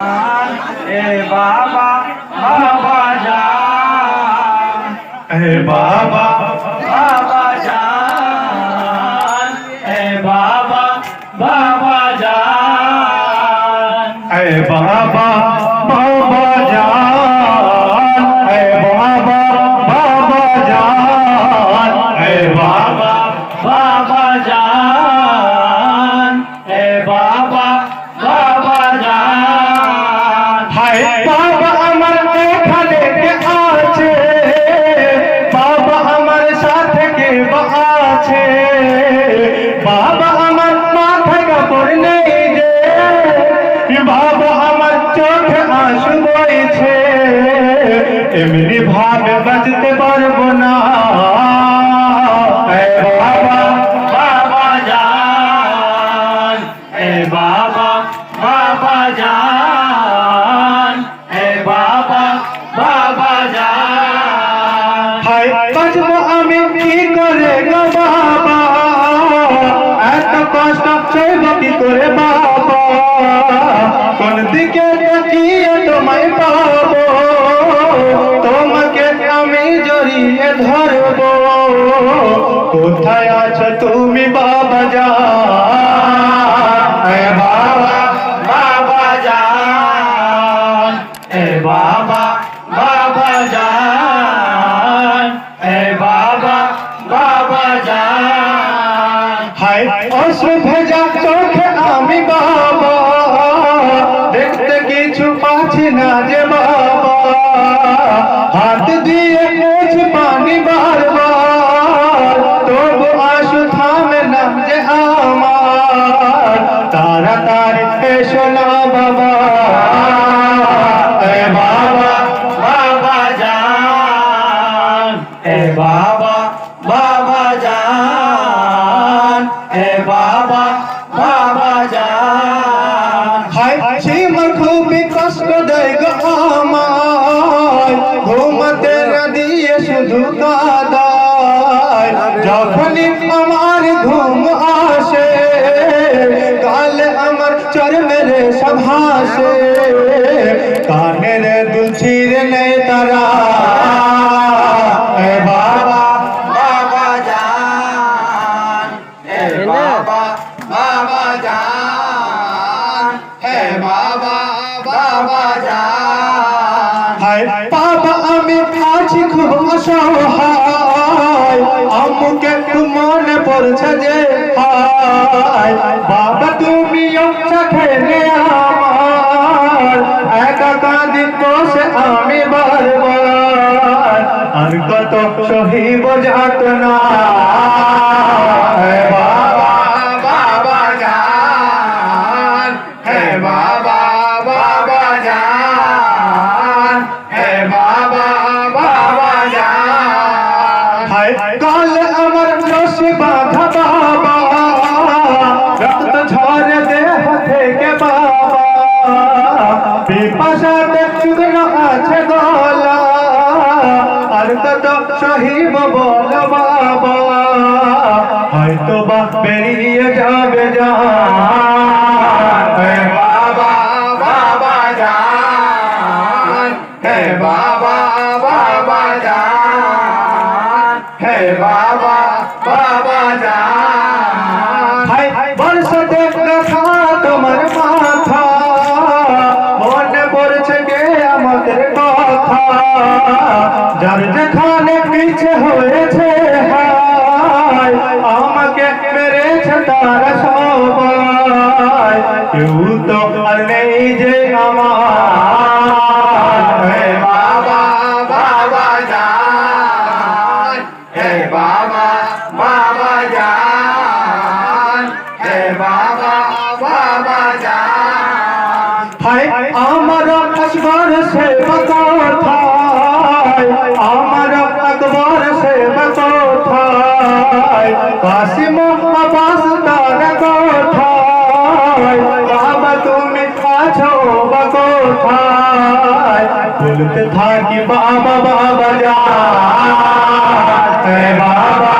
এ বাবা বাবা জান এ বাবা বাবা জান এ বাবা বাবা আছে। বাবা আমার মাথায় কাপড় নেই যে বাবা আমার চোখে আঁসু বইছে। আমি কি করে গো বাবা? এত কষ্ট সইব কি করে বাবা? কোন দিকে তাকিয়ে তোমায় পাবো? তোমাকে আমি জড়িয়ে ধরবো। কোথায় আছো তুমি অশ্রু ভেজা চোখে আমি বাবা, দেখতে কিছু পাচ্ছি না যে বাবা। হাত দিয়ে মুছ পানি বারবার, তবু আশু থামে না যে আমার। তাড়াতাড়ি এসো না বাবা। বাবা বাবা জান এ বাবা দিয়ে শুধু কাদায় যখনই আমার ঘুম আসে কালে আমার চরমের সভাসে কানের দুল ছিঁড়ে নেই তারা। এ বাবা বাবা জান। আমি আছি খুব অসহায় একটু মনে পড়ছে যে, হায়, বাবা তুমি খেলে আমার। একা কাঁদি বসে আমি বারবার। আর কত সহিব যাত না বাবা কাল আমার রশি বাঁধা বাবা। রক্ত ঝরে দেহ থেকে বাবা। বিপাশাতে শুকনো আছে গলা। আর কত সহিব বল বাবা। হয়তো বা পেরিয়ে যাবে যা। বাবা বাবা হে বাবা। বাবা বাবা হাই বর্ষ দেখা তোমার মাথা। মনে গে আমাদের কথা। যার যেখানে পিছে হয়েছে আমাকে মেরেছে তারা সবাই। হায় আমার আসবার সে কথায়? আমার আকবর সে কথায়? কাশিম আবাস তার কথায়? বাবা তুমি আছো বা কোথায়? বলতে থাকি বাবা বাবা যা বাবা।